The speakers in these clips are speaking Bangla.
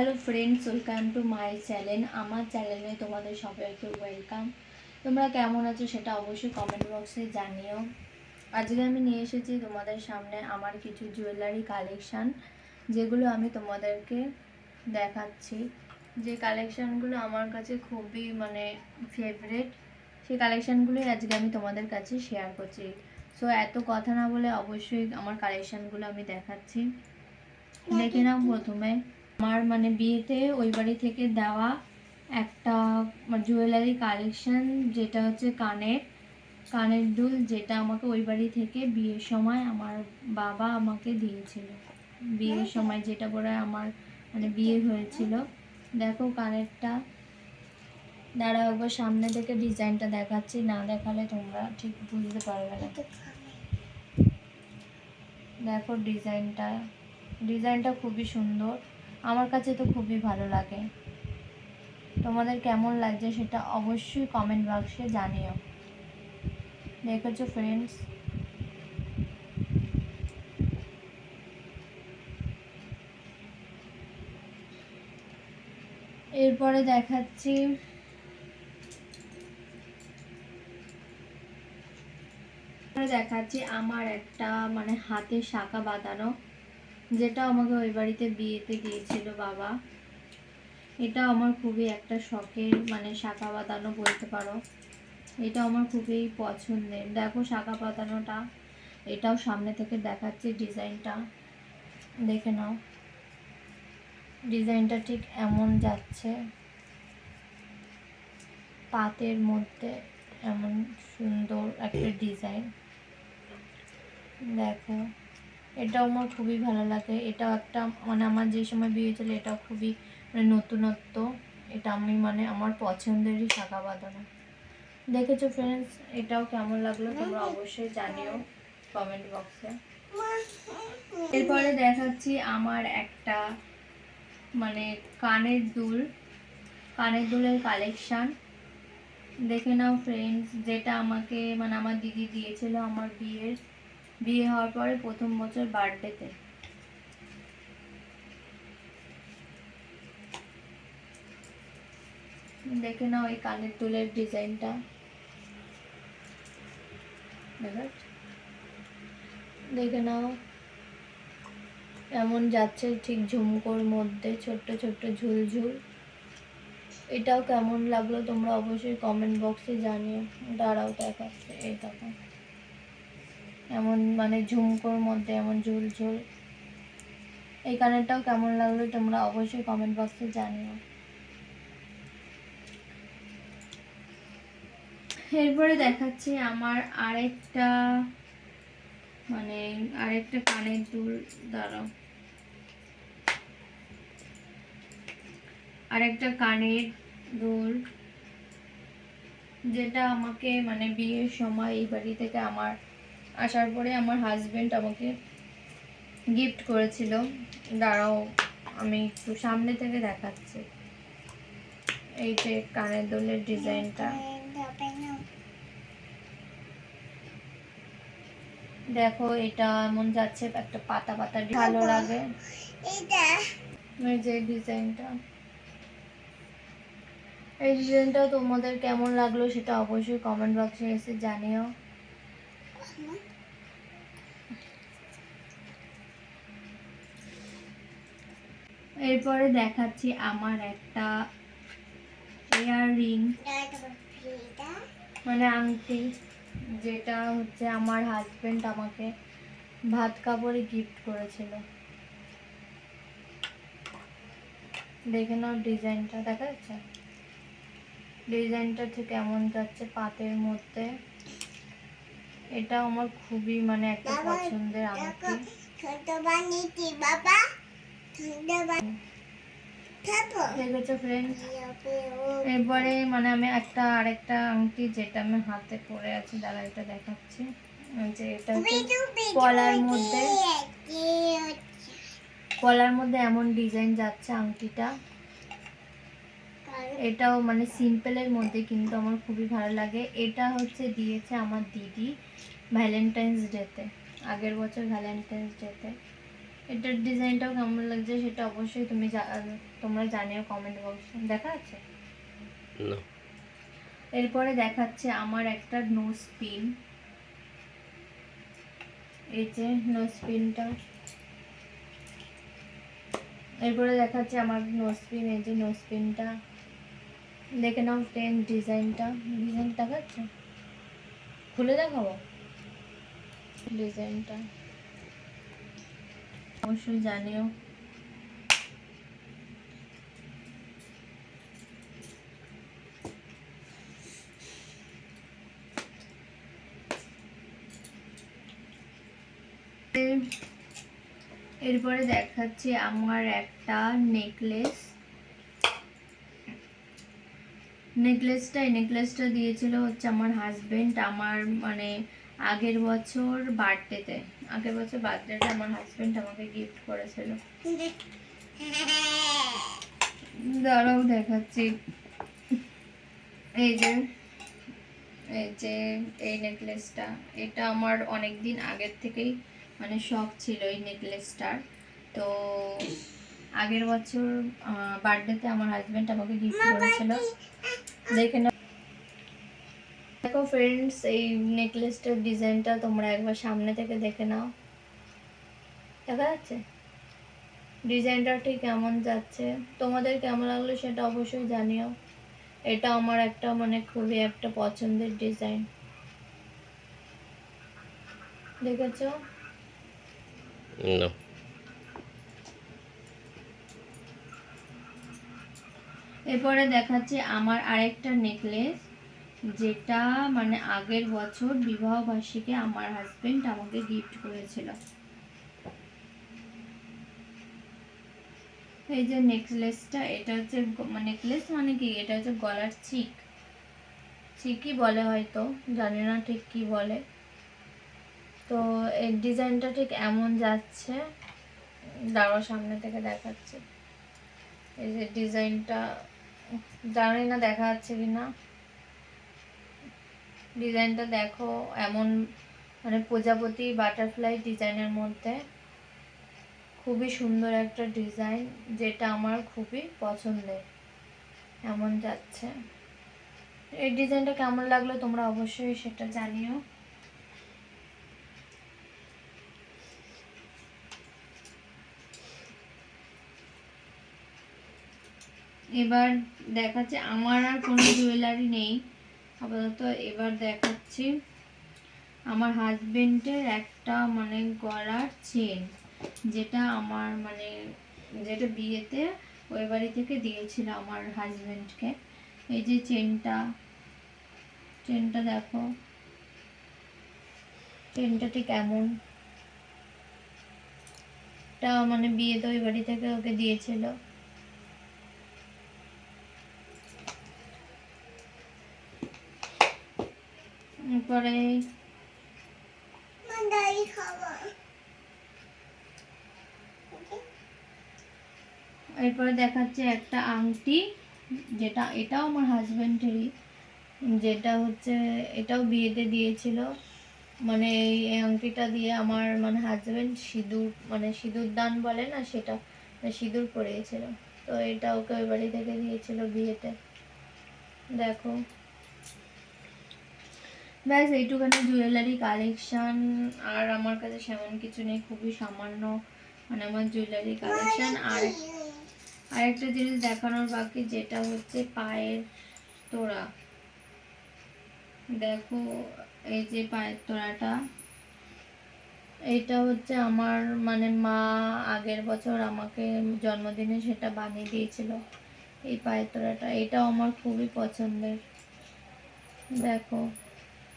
Hello friends welcome to my channel আমার চ্যানেলে তোমাদের সবাইকে ওয়েলকাম তোমরা কেমন আছো সেটা অবশ্যই কমেন্ট বক্সে জানিও। আজকে আমি নিয়ে এসেছি তোমাদের সামনে আমার কিছু জুয়েলারি কালেকশান যেগুলো আমি তোমাদেরকে দেখাচ্ছি। যে কালেকশানগুলো আমার কাছে খুবই মানে ফেভারেট সেই কালেকশানগুলোই আজকে আমি তোমাদের কাছে শেয়ার করছি। সো এত কথা না বলে অবশ্যই আমার কালেকশানগুলো আমি দেখাচ্ছি। দেখে নাও প্রথমে। আমার মানে বিয়েতে ওই বাড়ি থেকে দেওয়া একটা জুয়েলারি কালেকশন যেটা হচ্ছে কানের কানের দুল, যেটা আমাকে ওই বাড়ি থেকে বিয়ের সময় আমার বাবা আমাকে দিয়েছিল। বিয়ের সময় যেটা পরে আমার মানে বিয়ে হয়েছিল। দেখো কানেরটা। দাঁড়াও একবার সামনে থেকে ডিজাইনটা দেখাচ্ছি, না দেখালে তোমরা ঠিক বুঝতে পারবে না। দেখো ডিজাইনটা। ডিজাইনটা খুবই সুন্দর। আমার কাছে তো খুবই ভালো লাগে। তোমাদের কেমন লাগছে সেটা অবশ্যই কমেন্ট বক্সে জানিও। দেখেছ ফ্রেন্ডস এরপরে দেখাচ্ছি। দেখাচ্ছি আমার একটা মানে হাতে শাঁখা বাঁধানো। যেটা আমাকে ওই বাড়িতে বিয়েতে দিয়েছিল বাবা, এটা আমার খুবই একটা শখের মানে শাখা বাঁধানো বলতে পারো। এটা আমার খুবই পছন্দের। দেখো শাখা বাঁধানোটা, এটাও সামনে থেকে দেখাচ্ছে ডিজাইনটা। দেখে নাও। ডিজাইনটা ঠিক এমন যাচ্ছে। পাতের মধ্যে এমন সুন্দর একটা ডিজাইন। দেখো। এটাও আমার খুবই ভালো লাগে। এটাও একটা মানে আমার যে সময় বিয়ে হয়েছিল, এটাও খুবই মানে নতুনত্ব। এটা আমি মানে আমার পছন্দেরই শাখা বাঁধানো। দেখেছ ফ্রেন্ডস এটাও কেমন লাগল তোমরা অবশ্যই জানিও কমেন্ট বক্সে এরপরে দেখাচ্ছি আমার একটা মানে কানের দুল। কানের দুলের কালেকশান দেখে নাও ফ্রেন্ডস যেটা আমাকে মানে আমার দিদি দিয়েছিল আমার বিয়ের। বিয়ে হওয়ার পরে প্রথম বছর বার্থডেতে দেখে নাও এই কানের দুলের ডিজাইনটা। দেখে। নাও। এমন যাচ্ছে ঠিক ঝুমকোর মধ্যে, ছোট্ট ছোট্ট ঝুলঝুল। এটাও কেমন লাগল তোমরা অবশ্যই কমেন্ট বক্সে জানিও। দাঁড়াও দেখাচ্ছে, এই দেখো। এমন মানে ঝুমকোর মধ্যে, এমন ঝুল ঝুল। এই কানেরটাও কেমন লাগল তোমরা অবশ্যই কমেন্ট বক্সে জানিও। এরপরে দেখাচ্ছি আমার আরেকটা মানে আরেকটা কানের দুল, দাঁড়াও। আরেকটা কানের দুল, যেটা আমাকে মানে বিয়ের সময় এই বাড়ি থেকে আমার আসার পরে আমার হাজবেন্ড আমাকে গিফট করেছিল। দাঁড়াও আমি একটু সামনে থেকে দেখাচ্ছি। এই যে কানের দোলের ডিজাইনটা দেখো এটা এমন যাচ্ছে একটা পাতা পাতা ভালো লাগে। এই যে ডিজাইনটা এই ডিজাইনটা তোমাদের কেমন লাগল সেটা অবশ্যই কমেন্ট বক্সে এসে জানিও। এরপরে দেখাচ্ছি আমার একটা ইয়াররিং মানে আংটি, যেটা হচ্ছে আমার হাজবেন্ড আমাকে ভাত কাপড়ে গিফট করেছিল। দেখে নাও ডিজাইনটা দেখা যাচ্ছে? ডিজাইনটা ঠিক এমন যাচ্ছে পাতের মধ্যে। এটা আমার খুবই মানে একটা পছন্দের আংটি। দেখেছ ফ্রেন্ডস এরপরে মানে আমি একটা আরেকটা আংটি যেটা আমি হাতে পরে আছি দাদা এটা দেখাচ্ছি যে এটা কলার মধ্যে। কলার মধ্যে এমন ডিজাইন যাচ্ছে আংটিটা। এটাও মানে সিম্পলের মধ্যে কিন্তু আমার খুবই ভালো লাগে। এটা হচ্ছে দিয়েছে আমার দিদি ভ্যালেন্টাইন্স ডেতে আগের বছর ভ্যালেন্টাইন্স ডেতে এটার ডিজাইনটাও কেমন লাগছে সেটা অবশ্যই তুমি তোমরা জানিও কমেন্ট বক্সে দেখা আছে? এরপরে দেখাচ্ছে আমার একটা নোজ পিন এই যে নোজ পিনটা এরপরে দেখাচ্ছে আমার নোজ পিন এই যে নোজ পিনটা দেখে নাও ফ্রেন্ড ডিজাইনটা ডিজাইন দেখাচ্ছে খুলে দেখাবো? ডিজাইনটা অবশ্যই জানিও। এরপরে দেখাচ্ছি আমার একটা নেকলেস নেকলেসটা, এই নেকলেসটা দিয়েছিল হচ্ছে আমার হাজবেন্ড আমার মানে আগের বছর বার্থডেতে আগের বছর বার্থডেতে আমার হাজবেন্ড আমাকে গিফট করেছিল। দাঁড়াও দেখাচ্ছি। এই যে এই যে, এই নেকলেসটা। এটা আমার অনেক দিন আগের থেকেই মানে শখ ছিল এই নেকলেসটার। তো আগের বছর বার্থডেতে আমার হাজবেন্ড আমাকে গিফট করেছিল। দেখে নাও। দেখো ফ্রেন্ডস এই নেকলেসটার ডিজাইনটা তোমরা একবার সামনে থেকে দেখে নাও। দেখা যাচ্ছে? ডিজাইনটা ঠিক কেমন যাচ্ছে। তোমাদের কেমন লাগল সেটা অবশ্যই জানিও। এটা আমার একটা মানে খুবই একটা পছন্দের ডিজাইন দেখেছ? না। এরপরে দেখাচ্ছে আমার আরেকটা নেকলেস যেটা মানে আগের বছর বিবাহ বার্ষিকী আমার হাজবেন্ড আমাকে গিফট করেছিল। এই যে নেকলেসটা এটা হচ্ছে নেকলেস মানে কি? এটা হচ্ছে গলার চিক চিকই বলে হয়তো, জানি না ঠিক কি বলে। তো এর ডিজাইনটা ঠিক এমন যাচ্ছে দাঁড়ো সামনে থেকে দেখাচ্ছে। এই যে ডিজাইনটা জানি না, দেখা যাচ্ছে কি না ডিজাইনটা দেখো, এমন মানে প্রজাপতি বাটারফ্লাই ডিজাইনের মধ্যে। খুবই সুন্দর একটা ডিজাইন, যেটা আমার খুবই পছন্দের। এমন যাচ্ছে। এই ডিজাইনটা কেমন লাগল তোমরা অবশ্যই সেটা জানিও। এবার দেখাচ্ছে, আমার আর কোনো জুয়েলারি নেই। আপাতত এবার দেখাচ্ছি। আমার হাজবেন্ডের একটা মানে গলার চেন যেটা আমার মানে যেটা বিয়েতে ওই বাড়ি থেকে দিয়েছিল আমার হাজবেন্ডকে এই যে চেনটা চেনটা দেখো। চেনটা ঠিক এমন। মানে বিয়েতে ওই বাড়ি থেকে ওকে দিয়েছিল। তারপরে এরপরে দেখাচ্ছে একটা আংটি যেটা এটাও আমার হাজবেন্ডেরই যেটা হচ্ছে এটাও বিয়েতে দিয়েছিল। মানে এই আংটিটা দিয়ে আমার মানে হাজবেন্ড সিঁদুর মানে সিঁদুর দান বলে না সেটা সিঁদুর পরিয়েছিল। তো এটা ওকে ওই বাড়ি থেকে দিয়েছিল বিয়েতে। দেখো। ব্যাস, এইটুখানি জুয়েলারি কালেকশন আর আমার কাছে সেমন কিছু নেই, খুবই সামান্য মানে আমার জুয়েলারি কালেকশন আর আরেকটা জিনিস দেখানোর বাকি, যেটা হচ্ছে পায়ের তোড়া। দেখো, এই যে পায়ের তোড়াটা। এটা হচ্ছে আমার মানে মা আগের বছর আমাকে জন্মদিনে সেটা বানিয়ে দিয়েছিল, এই পায়ের তোড়াটা। এটাও আমার খুবই পছন্দের। দেখো।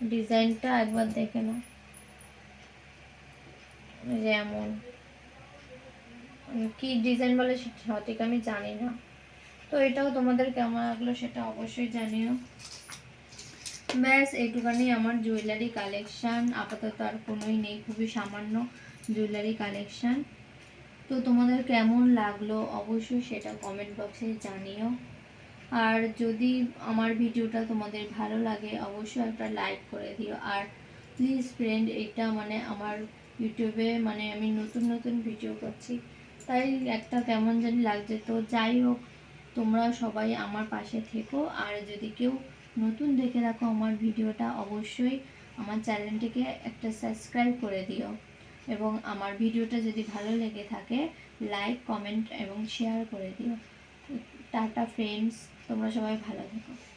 ডিজাইনটা একবার দেখে নাও। যেমন কি ডিজাইন বলে সঠিক আমি জানি না। তো এটাও তোমাদের কেমন লাগল সেটা অবশ্যই জানিও। ব্যাস, এইটুখানি আমার জুয়েলারি কালেকশান আপাতত আর কোনোই নেই, খুবই সামান্য জুয়েলারি কালেকশান তো তোমাদের কেমন লাগল অবশ্যই সেটা কমেন্ট বক্সে জানিও। আর যদি আমার ভিডিওটা তোমাদের ভালো লাগে, অবশ্যই একটা লাইক করে দিও। আর প্লিজ ফ্রেন্ড এটা মানে আমার ইউটিউবে মানে আমি নতুন নতুন ভিডিও করছি। তাই একটা কেমন জানি লাগছে। তো যাই হোক, তোমরা সবাই আমার পাশে থেকো। আর যদি কেউ নতুন দেখে রাখো আমার ভিডিওটা, অবশ্যই আমার চ্যানেলটিকে একটা সাবস্ক্রাইব করে দিও। এবং আমার ভিডিওটা যদি ভালো লেগে থাকে লাইক কমেন্ট এবং শেয়ার করে দিও। টাটা ফ্রেন্ডস তোমরা সবাই ভালো থেকো